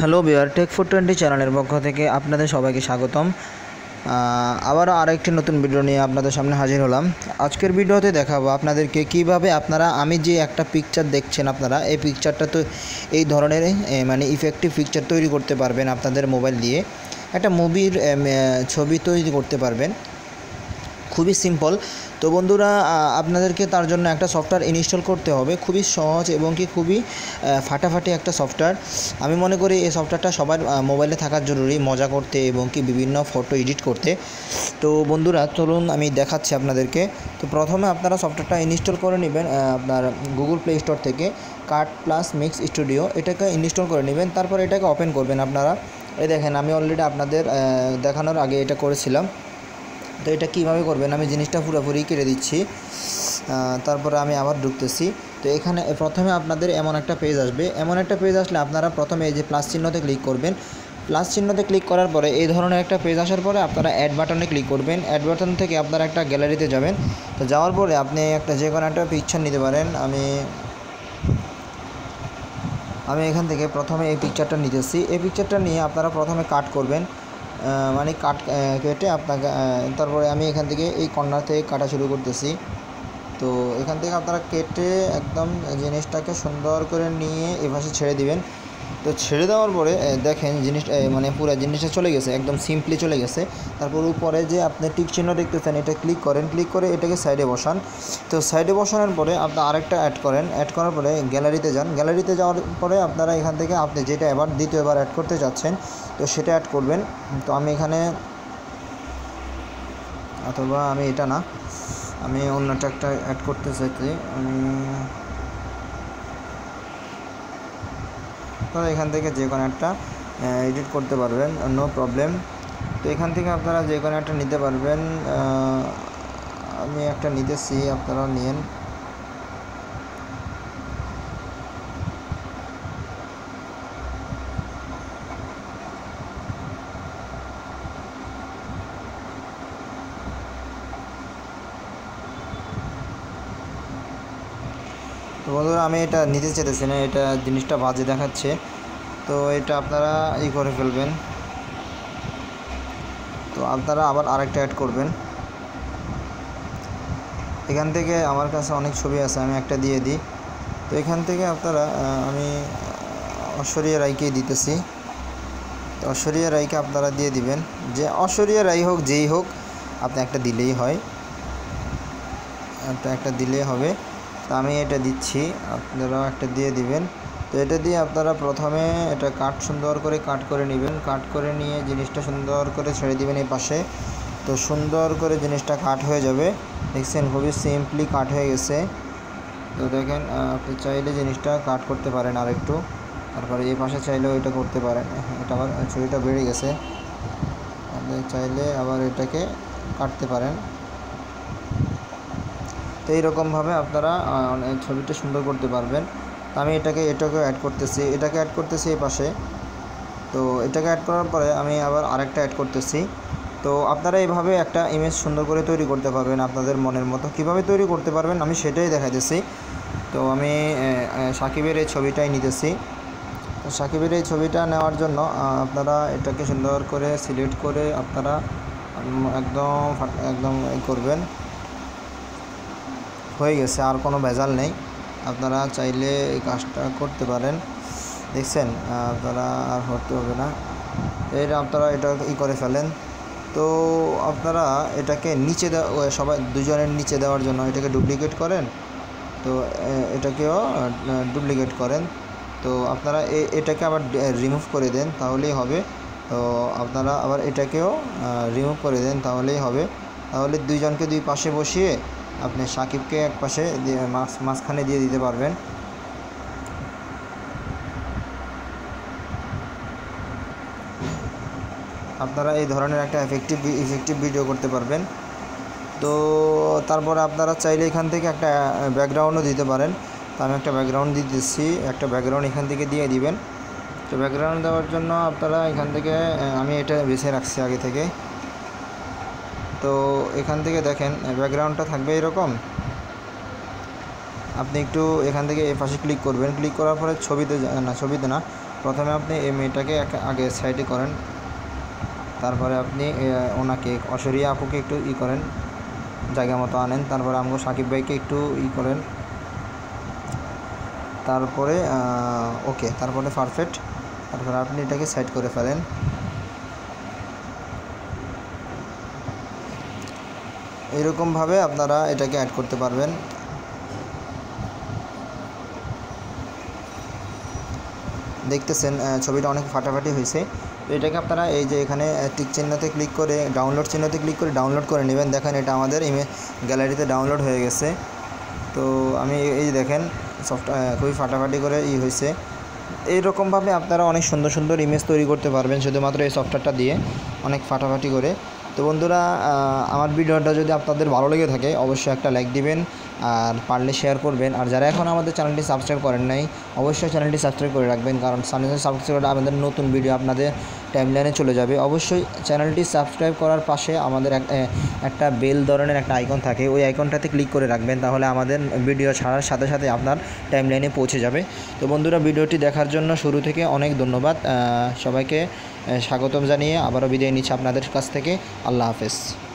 Hello bear tech four twenty চ্যানেলের পক্ষ থেকে আপনাদের সবাইকে স্বাগতম। আবারও আরেকটি নতুন ভিডিও নিয়ে আপনাদের সামনে হাজির হলাম। আজকের ভিডিওতে দেখাবো আপনাদেরকে কীভাবে আপনারা, আমি যে একটা পিকচার দেখছেন আপনারা, এই পিকচারটা তো এই ধরনের মানে ইফেক্টিভ পিকচার তৈরি করতে পারবেন আপনাদের মোবাইল দিয়ে। একটা মুভির ছবি তৈরি করতে পারবেন। খুবই সিম্পল তো বন্ধুরা আপনাদেরকে তার জন্য একটা সফটওয়্যার ইনস্টল করতে হবে। খুবই সহজ এবং কি খুবই ফাটাফাটি একটা সফটওয়্যার আমি মনে করি এই সফটওয়্যারটা সবার মোবাইলে থাকার জরুরি, মজা করতে এবং কি বিভিন্ন ফটো এডিট করতে। তো বন্ধুরা, চলুন আমি দেখাচ্ছি আপনাদেরকে। তো প্রথমে আপনারা সফটওয়্যারটা ইনস্টল করে নেবেন আপনার গুগল প্লে স্টোর থেকে কার্ট প্লাস মিক্স স্টুডিও এটাকে ইনস্টল করে নেবেন, তারপর এটাকে ওপেন করবেন আপনারা। এই দেখেন, আমি অলরেডি আপনাদের দেখানোর আগে এটা করেছিলাম। তো এটা কীভাবে করবেন? আমি জিনিসটা পুরোপুরি কেটে দিচ্ছি। তারপরে আমি আবার ঢুকতেছি। তো এখানে প্রথমে আপনাদের এমন একটা পেজ আসবে। এমন একটা পেজ আসলে আপনারা প্রথমে এই যে প্লাস চিহ্নতে ক্লিক করবেন। প্লাস চিহ্নতে ক্লিক করার পরে এই ধরনের একটা পেজ আসার পরে আপনারা অ্যাড বাটনে ক্লিক করবেন। অ্যাড বাটন থেকে আপনারা একটা গ্যালারিতে যাবেন। তো যাওয়ার পরে আপনি একটা যে কোনো একটা পিকচার নিতে পারেন। আমি আমি এখান থেকে প্রথমে এই পিকচারটা নিতেছি। এই পিকচারটা নিয়ে আপনারা প্রথমে কাট করবেন। মানে কাট কেটে আপনাকে তারপরে আমি এখান থেকে এই কর্নার থেকে কাটা শুরু করতেছি। তো এখান থেকে আপনারা কেটে একদম জিনিসটাকে সুন্দর করে নিয়ে এপাশে ছেড়ে দিবেন। তো ছেড়ে দেওয়ার পরে দেখেন জিনিসটা আহ, মানে পুরো জিনিসটা চলে গেছে একদম সিম্পলি চলে গেছে। তারপর উপরে যে আপনি টিক চিহ্ন দেখতেছেন এটা ক্লিক করেন ক্লিক করে এটাকে সাইডে বসান। তো সাইডে বসানোর পরে আপনি আরেকটা অ্যাড করেন। অ্যাড করার পরে গ্যালারিতে যান। গ্যালারিতে যাওয়ার পরে আপনারা এখান থেকে আপনি যেটা এবার দ্বিতীয়বার অ্যাড করতে চাচ্ছেন তো সেটা অ্যাড করবেন। তো আমি এখানে অথবা আমি এটা না আমি অন্যটা একটা অ্যাড করতে চাইছি। আমি তো এখান থেকে যে কোনো একটা এডিট করতে পারবেন নো প্রবলেম তো এখান থেকে আপনারা যে কোনো একটা নিতে পারবেন আমি একটা নিতেছি আপনারা নিন তো বন্ধুরা, আমি এটা নিতে চাইতেছি না, এটা জিনিসটা বাজে দেখাচ্ছে। তো এটা আপনারা ই করে ফেলবেন। তো আপনারা আবার আরেকটা অ্যাড করবেন। এখান থেকে আমার কাছে অনেক ছবি আছে, আমি একটা দিয়ে দিই। তো এখান থেকে আপনারা আমি অশ্বরিয়া রায়কেই দিতেছি। তো অশ্বরিয়া রায়কে আপনারা দিয়ে দিবেন। যে অশ্বরিয়া রায় হোক, যেই হোক, আপনি একটা দিলেই হয়। একটা একটা দিলেই হবে। তো আমি এটা দিচ্ছি, আপনারাও একটা দিয়ে দিবেন। তো এটা দিয়ে আপনারা প্রথমে এটা কাট সুন্দর করে কাট করে নেবেন। কাট করে নিয়ে জিনিসটা সুন্দর করে ছেড়ে দিবেন এই পাশে। তো সুন্দর করে জিনিসটা কাট হয়ে যাবে। দেখছেন, খুবই সিম্পলি কাট হয়ে গেছে। তো দেখেন আপনি চাইলে জিনিসটা কাট করতে পারেন আর একটু তারপরে এই পাশে চাইলেও এটা করতে পারেন। এটা আবার ছবিটা বেড়ে গেছে। চাইলে আবার এটাকে কাটতে পারেন। তো এইরকমভাবে আপনারা ছবিটা সুন্দর করতে পারবেন। তো আমি এটাকে এটাকে অ্যাড করতেছি। এটাকে অ্যাড করতেছি এই পাশে। তো এটাকে অ্যাড করার পরে আমি আবার আরেকটা অ্যাড করতেছি। তো আপনারা এইভাবে একটা ইমেজ সুন্দর করে তৈরি করতে পারবেন আপনাদের মনের মতো। কীভাবে তৈরি করতে পারবেন আমি সেটাই দেখাইতেছি। তো আমি সাকিবের এই ছবিটাই নিতেছি। তো সাকিবের এই ছবিটা নেওয়ার জন্য আপনারা এটাকে সুন্দর করে সিলেক্ট করে আপনারা একদম একদম করবেন। হয়ে গেছে, আর কোনো ভেজাল নেই। আপনারা চাইলে এই কাজটা করতে পারেন। দেখছেন, আপনারা আর হতে হবে না। এর আপনারা এটা ই করে ফেলেন। তো আপনারা এটাকে নিচে দেওয়া সবাই দুজনের নিচে দেওয়ার জন্য এটাকে ডুপ্লিকেট করেন। তো এটাকেও ডুপ্লিকেট করেন। তো আপনারা এটাকে আবার রিমুভ করে দেন, তাহলেই হবে। তো আপনারা আবার এটাকেও রিমুভ করে দেন, তাহলেই হবে। তাহলে দুইজনকে দুই পাশে বসিয়ে আপনি সাকিবকে এক পাশে মাঝখানে দিয়ে দিতে পারবেন। আপনারা এই ধরনের একটা এফেক্টিভ ইফেক্টিভ ভিডিও করতে পারবেন। তো তারপরে আপনারা চাইলে এখান থেকে একটা ব্যাকগ্রাউন্ডও দিতে পারেন। তো আমি একটা ব্যাকগ্রাউন্ড দিয়ে দিচ্ছি একটা ব্যাকগ্রাউন্ড এখান থেকে দিয়ে দিবেন। তো ব্যাকগ্রাউন্ড দেওয়ার জন্য আপনারা এখান থেকে আমি এটা বেছে রাখছি আগে থেকে। তো এখান থেকে দেখেন ব্যাকগ্রাউন্ডটা থাকবে এরকম। আপনি একটু এখান থেকে এই পাশে ক্লিক করবেন। ক্লিক করার পরে ছবিতে না ছবিতে না, প্রথমে আপনি এই মেয়েটাকে আগে সাইডে করেন। তারপরে আপনি ওনাকে অসরিয়া আপুকে একটু ই করেন, জায়গা মতো আনেন। তারপরে আমগো সাকিব ভাইকে একটু ই করেন। তারপরে ওকে তারপরে পারফেক্ট তারপরে আপনি এটাকে সাইড করে ফেলেন। এরকমভাবে আপনারা এটাকে অ্যাড করতে পারবেন। দেখতেছেন ছবিটা অনেক ফাটাফাটি হয়েছে। তো এটাকে আপনারা এই যে এখানে টিক চিহ্নতে ক্লিক করে ডাউনলোড চিহ্নতে ক্লিক করে ডাউনলোড করে নেবেন। দেখেন, এটা আমাদের ইমে গ্যালারিতে ডাউনলোড হয়ে গেছে। তো আমি এই- দেখেন সফট খুবই ফাটাফাটি করে ই হয়েছে। এইরকমভাবে আপনারা অনেক সুন্দর সুন্দর ইমেজ তৈরি করতে পারবেন, শুধুমাত্র এই সফটওয়্যারটা দিয়ে। অনেক ফাটাফাটি করে। তো বন্ধুরা আমার ভিডিওটা যদি আপনাদের ভালো লেগে থাকে, অবশ্যই একটা লাইক দিবেন আর পারলে শেয়ার করবেন। আর যারা এখন আমাদের চ্যানেলটি সাবস্ক্রাইব করেন নাই, অবশ্যই চ্যানেলটি সাবস্ক্রাইব করে রাখবেন, কারণ চ্যানেলটি সাবস্ক্রাইব করলে আমাদের নতুন ভিডিও আপনাদের টাইমলাইনে চলে যাবে। অবশ্যই চ্যানেলটি সাবস্ক্রাইব করার পাশে আমাদের এক- একটা বেল ধরনের একটা আইকন থাকে, ওই আইকনটাতে ক্লিক করে রাখবেন, তাহলে আমাদের ভিডিও ছাড়ার সাথে সাথে আপনার টাইমলাইনে পৌঁছে যাবে। তো বন্ধুরা ভিডিওটি দেখার জন্য শুরু থেকে অনেক ধন্যবাদ। সবাইকে স্বাগতম জানিয়ে আবারও বিদায় নিচ্ছি আপনাদের কাছ থেকে। আল্লাহ হাফেজ।